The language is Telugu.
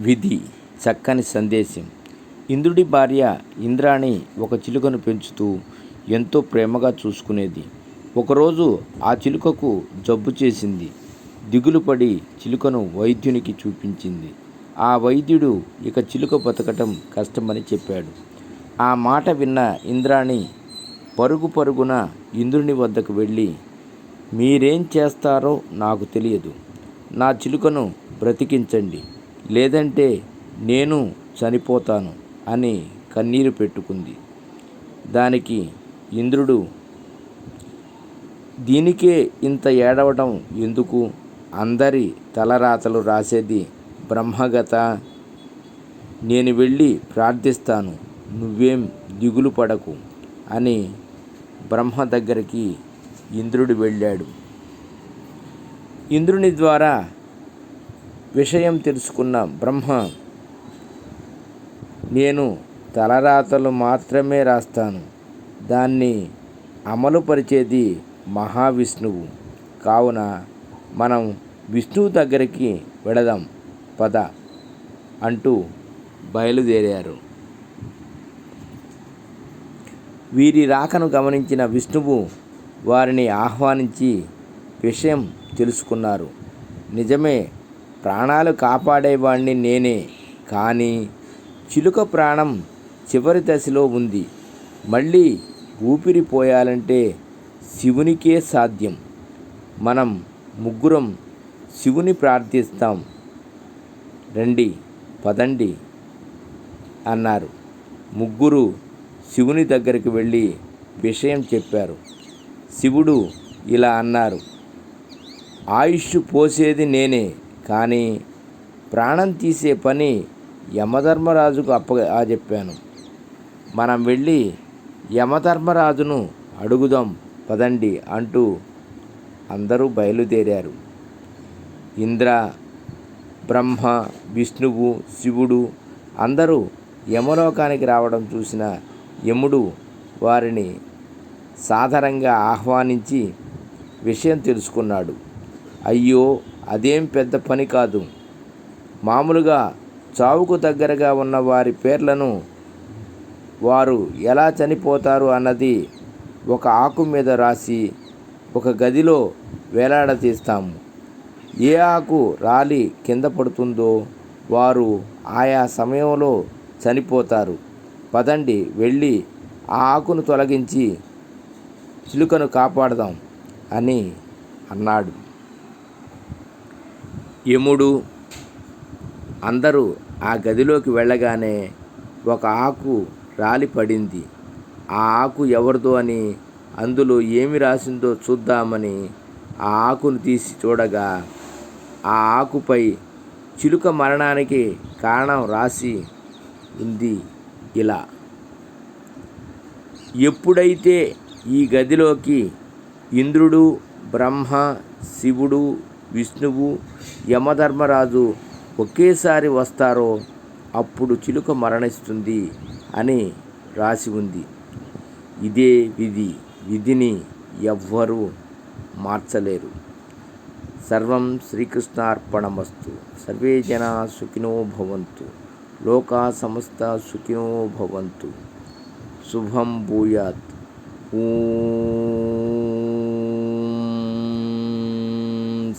విధి చక్కని సందేశం. ఇంద్రుడి భార్య ఇంద్రాణి ఒక చిలుకను పెంచుతూ ఎంతో ప్రేమగా చూసుకునేది. ఒకరోజు ఆ చిలుకకు జబ్బు చేసింది. దిగులు పడి చిలుకను వైద్యునికి చూపించింది. ఆ వైద్యుడు ఇక చిలుక బతకటం కష్టమని చెప్పాడు. ఆ మాట విన్న ఇంద్రాణి పరుగు పరుగున ఇంద్రుని వద్దకు వెళ్ళి మీరేం చేస్తారో నాకు తెలియదు. నా చిలుకను బ్రతికించండి. లేదంటే నేను చనిపోతాను అని కన్నీరు పెట్టుకుంది. దానికి ఇంద్రుడు దీనికే ఇంత ఏడవటం ఎందుకు? అందరి తలరాతలు రాసేది బ్రహ్మగత. నేను వెళ్ళి ప్రార్థిస్తాను నువ్వేం దిగులు పడకు అని బ్రహ్మ దగ్గరికి ఇంద్రుడు వెళ్ళాడు. ఇంద్రుని ద్వారా విషయం తెలుసుకున్న బ్రహ్మ నేను తలరాతలు మాత్రమే రాస్తాను. దాన్ని అమలుపరిచేది మహావిష్ణువు. కావున మనం విష్ణువు దగ్గరికి వెళదాం. పద అంటూ బయలుదేరారు. వీరి రాకను గమనించిన విష్ణువు వారిని ఆహ్వానించి విషయం తెలుసుకున్నారు. నిజమే ప్రాణాలు కాపాడేవాణ్ణి నేనే. కానీ చిలుక ప్రాణం చివరి దశలో ఉంది. మళ్ళీ ఊపిరి పోయాలంటే శివునికే సాధ్యం. మనం ముగ్గురం శివుని ప్రార్థిస్తాం. రండి పదండి అన్నారు. ముగ్గురు శివుని దగ్గరికి వెళ్ళి విషయం చెప్పారు. శివుడు ఇలా అన్నారు. ఆయుష్ పోసేది నేనే. కానీ ప్రాణం తీసే పని యమధర్మరాజుకు అప్ప చెప్పాను. మనం వెళ్ళి యమధర్మరాజును అడుగుదాం పదండి అంటూ అందరూ బయలుదేరారు. ఇంద్ర బ్రహ్మ విష్ణువు శివుడు అందరూ యమలోకానికి రావడం చూసిన యముడు వారిని సాధారణంగా ఆహ్వానించి విషయం తెలుసుకున్నాడు. అయ్యో అదేం పెద్ద పని కాదు. మామూలుగా చావుకు దగ్గరగా ఉన్న వారి పేర్లను వారు ఎలా చనిపోతారు అన్నది ఒక ఆకు మీద రాసి ఒక గదిలో వేలాడదీస్తాము. ఏ ఆకు రాలి కింద పడుతుందో వారు ఆయా సమయంలో చనిపోతారు. పదండి వెళ్ళి ఆ ఆకును తొలగించి చిలుకను కాపాడదాం అని అన్నాడు. యముడు అందరూ ఆ గదిలోకి వెళ్ళగానే ఒక ఆకు రాలి పడింది. ఆ ఆకు ఎవరిదో అని అందులో ఏమి రాసిందో చూద్దామని ఆ ఆకును తీసి చూడగా ఆ ఆకుపై చిలుక మరణానికి కారణం రాసి ఉంది ఇలా. ఎప్పుడైతే ఈ గదిలోకి ఇంద్రుడు బ్రహ్మ శివుడు విష్ణువు యమధర్మరాజు ఒకేసారి వస్తారో అప్పుడు చిలుక మరణిస్తుంది అని రాసి ఉంది. ఇదే విధి. విధిని ఎవ్వరూ మార్చలేరు. సర్వం శ్రీకృష్ణార్పణమస్తు. సర్వే జనా సుఖినో భవంతు. లోకా సమస్త సుఖినో భవంతు. శుభం భూయాత్.